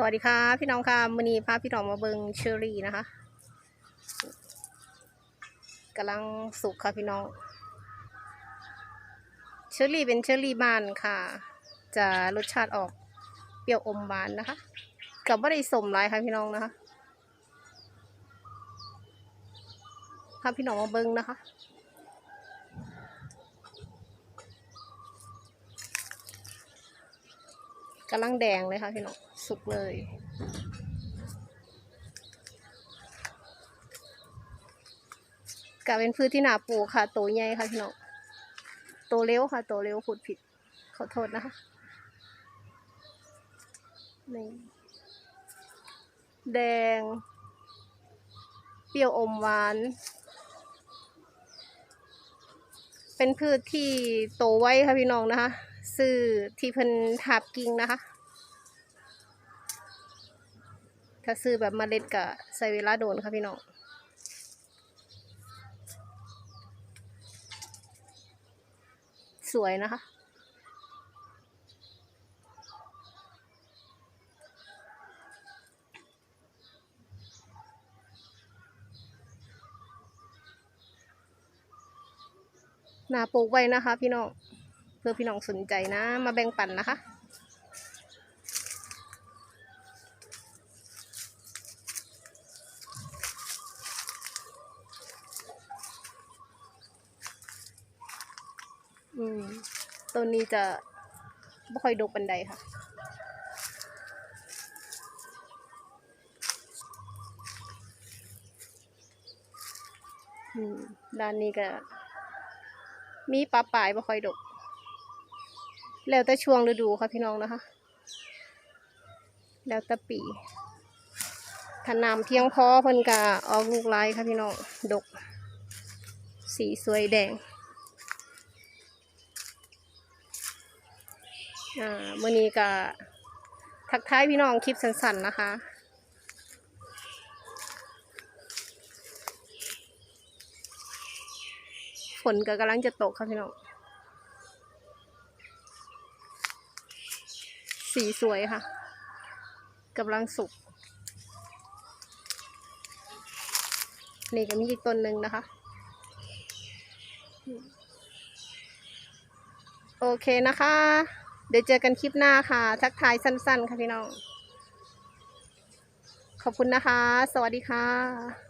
สวัสดีค่ะ พี่น้องค่ะมือนีพาพี่น้องมาเบิงเชอรี่นะคะกำลังสุกค่ะพี่น้อง เชอรี่เป็นเชอรี่บานค่ะ จะรสชาติออกเปรี้ยวอมหวานนะคะกับว่ได้สมหลายค่ะพี่น้องนะคะพาพี่น้องมาเบิงนะคะ กำลังแดงเลยค่ะพี่น้องสุกเลย กะเป็นพืชที่หนาปลูกค่ะ โตใหญ่ค่ะพี่น้องโตเร็วค่ะ โตเร็วพูดผิด ขอโทษนะคะนี่แดง เปรี้ยวอมหวาน เป็นพืชที่โตไว้ค่ะพี่น้องนะคะ ซื้อที่เพิ่นทาบกิ่งนะคะ ถ้าซื้อแบบมเมล็ดก็ใส่เวลาโดนค่ะพี่น้องสวยนะคะ นาปลูกไว้นะคะพี่น้อง พื่อพี่น้องสนใจนะ มาแบ่งปันนะคะอืมต้นนี้จะไม่ค่อยดกปันใดค่ะอืมด้านนี้ก็มีปลาปลายไม่ค่อยดก แล้วแต่ช่วงฤดูค่ะพี่น้องนะคะ แล้วแต่ปีถ้าน้ำเพียงพอเพิ่นก็ออกลูกลายค่ะพี่น้อง ดก สีสวยแดง อ่ามื่อนี้ก็ทักทายพี่น้องคลิปสั้นๆนะคะฝนก็กำลังจะตกค่ะพี่น้อง สีสวยค่ะกำลังสุก นี่ก็มีอีกต้นหนึ่งนะคะ โอเคนะคะ เดี๋ยวเจอกันคลิปหน้าค่ะ ทักทายสั้นๆ ค่ะพี่น้อง ขอบคุณนะคะ สวัสดีค่ะ